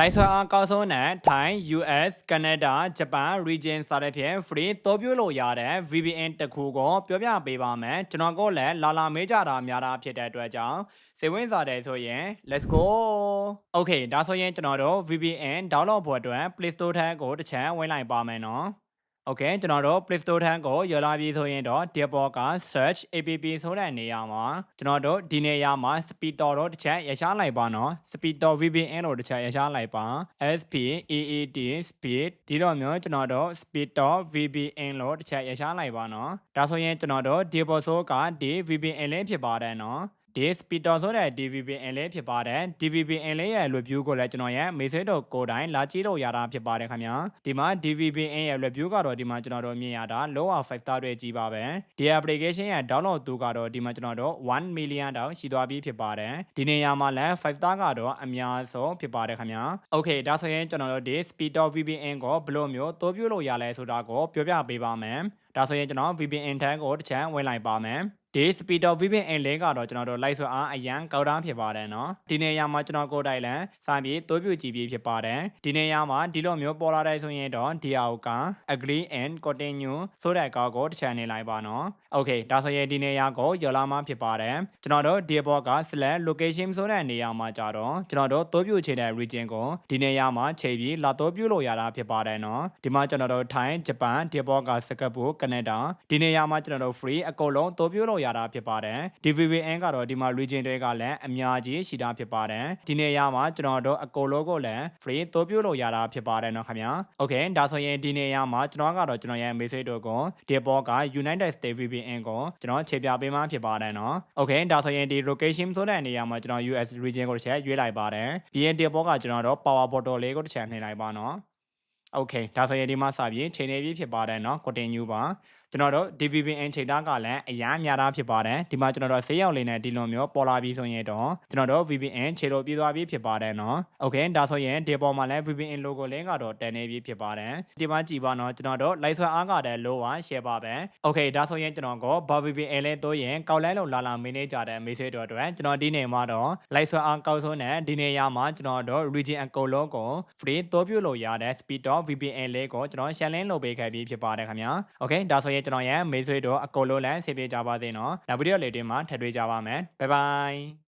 လိုက်ဆွဲအားကောင်းဆုံးနဲ့ထိုင်း US Canada Japan region စတဲ့ဖြင့် free တိုးပြလို့ရတဲ့ VPN တစ်ခုကိုပြောပြပေးပါမယ်ကျွန်တော်ကလည်းလာလာမေးကြတာများတာဖြစ်တဲ့အတွက်ကြောင့်စိတ်ဝင်စားတယ်ဆိုရင် let's go okay ဒါဆိုရင်ကျွန်တော်တို့ VPN download ဖို့အတွက် Play Store ထဲကိုတစ်ချမ်းဝင်လိုက်ပါမယ်နော် โอเคကျွန်တော်တို့ Play Store ထန်းကိုရောက်လာပြီဆိုရင်တော့ဒီပေါ်က search app ဆိုတဲ့နေရာမှာကျွန်တော်တို့ဒီနေရာမှာ Speedtor တော့တစ်ချက်ရရှာလိုက်ပါနော် Speedtor VPN လို့တစ်ချက်ရရှာလိုက်ပါ SP AAD speed ဒီတော့မျိုးကျွန်တော်တို့ Speedtor VPN လို့တစ်ချက်ရရှာလိုက်ပါနော်ဒါဆိုရင်ကျွန်တော်တို့ဒီပေါ်ဆိုကဒီ VPN လေးဖြစ်ပါတယ်နော် ဒီ speedo ဆိုတဲ့ DVPN လေးဖြစ်ပါတယ် DVPN လေးရဲ့ review ကိုလည်းကျွန်တော်ရဲ့ message တော့ကိုယ်တိုင်လာကြည့်လို့ရတာဖြစ်ပါတယ်ခင်ဗျာဒီမှာ DVPN ရဲ့ review ကတော့ဒီမှာကျွန်တော်တို့မြင်ရတာ low 5 star တွေကြီးပါပဲဒီ application ရဲ့ download သူကတော့ဒီမှာကျွန်တော်တို့1 million တောင်ရှိသွားပြီဖြစ်ပါတယ်ဒီနေရာမှာလည်း5 star ကတော့အများဆုံးဖြစ်ပါတယ်ခင်ဗျာ okay ဒါဆိုရင်ကျွန်တော်တို့ဒီ speedo VPN ကိုဘယ်လိုမျိုးတိုးပြလို့ရလဲဆိုတာကိုပြောပြပေးပါမယ်ဒါဆိုရင်ကျွန်တော် VPN ထန်းကိုတစ်ချမ်းဝင်လိုက်ပါမယ် ဒီ speed of vivin and lane ကတော့ကျွန်တော်တို့ light ဆိုအားအရန်ကောက်တာဖြစ်ပါတယ်နော်ဒီနေရာမှာကျွန်တော်ကိုယ်တိုင်လန်စာပြေတိုးပြူကြည့်ပြီးဖြစ်ပါတယ်ဒီနေရာမှာဒီလိုမျိုးပေါ်လာတဲ့ဆိုရင်တော့ DAO က agree and continue ဆိုတဲ့ကောက်ကိုတစ်ချက်နေလိုက်ပါနော် okay ဒါဆိုရင်ဒီနေရာကိုယောလာမှာဖြစ်ပါတယ်ကျွန်တော်တို့ DAO က slash location ဆိုတဲ့နေရာမှာကြတော့ကျွန်တော်တို့တိုးပြူချင်တဲ့ region ကိုဒီနေရာမှာချိန်ပြီးလာတိုးပြူလို့ရတာဖြစ်ပါတယ်နော်ဒီမှာကျွန်တော်တို့ထိုင်းဂျပန် DAO ကစကပ်ပူကနေဒါဒီနေရာမှာကျွန်တော်တို့ free အကုန်လုံးတိုးပြူလို့ရရတာဖြစ်ပါတယ်။ DVVN ကတော့ဒီမှာ region တွေကလည်းအများကြီးရှိတာဖြစ်ပါတယ်။ဒီနေရာမှာကျွန်တော်တို့အကုန်လုံးကိုလည်း free သုံးပြုလို့ရတာဖြစ်ပါတယ်နော်ခင်ဗျာ။ Okay ဒါဆိုရင်ဒီနေရာမှာကျွန်တော်ကတော့ကျွန်တော်ရဲ့ message တို့ကိုဒီပေါ်က United States VPN ကိုကျွန်တော်ခြေပြပေးမှဖြစ်ပါတယ်နော်။ Okay ဒါဆိုရင်ဒီ location ဆိုတဲ့နေရာမှာကျွန်တော် US region ကိုတစ်ချက်ရွေးလိုက်ပါတယ်။ BNT ပေါ်ကကျွန်တော်တို့ power bottle လေးကိုတစ်ချက်နှိပ်လိုက်ပါနော်။ Okay ဒါဆိုရင်ဒီမှာစပြီးချိန်နေပြီဖြစ်ပါတယ်နော် continue ပါကျွန်တော်တို့ DVPN ချိန်သားကလည်းအများများတာဖြစ်ပါတယ်ဒီမှာကျွန်တော်တို့ဆေးရောက်လေးနဲ့ဒီလိုမျိုးပေါ်လာပြီးဆိုရင်တော့ကျွန်တော်တို့ VPN ခြေလို့ပြီးသွားပြီဖြစ်ပါတယ်เนาะ okay ဒါဆိုရင်ဒီပေါ်မှာလည်း VPN logo လင်းကတော့တန်နေပြီဖြစ်ပါတယ်ဒီမှာကြည့်ပါတော့ကျွန်တော်တို့ live ဆွဲအားကတဲ့ low ပါ share ပါပဲ okay ဒါဆိုရင်ကျွန်တော်ကဘာ VPN လဲတိုးရင်ကောက်လဲလို့လာလာမင်းနေကြတဲ့ message တို့အတွက်ကျွန်တော်ဒီနေမှာတော့ live ဆွဲအားကောက်ဆုံးနဲ့ဒီနေရာမှာကျွန်တော်တို့ region အကုန်လုံးကို free တိုးပြလို့ရတဲ့ speed VPN လေးကိုကျွန်တော် share link လုပ်ပေးခဲ့ပြီးဖြစ်ပါတယ်ခင်ဗျာ okay ဒါဆိုရင် ်ကျွန်တော်ရဲ့ message တို့အကုန်လုံးလည်းဆေးပြကြပါသေးနော်နောက်ဗီဒီယိုလေးတွေမှာထပ်တွေ့ကြပါမယ် bye bye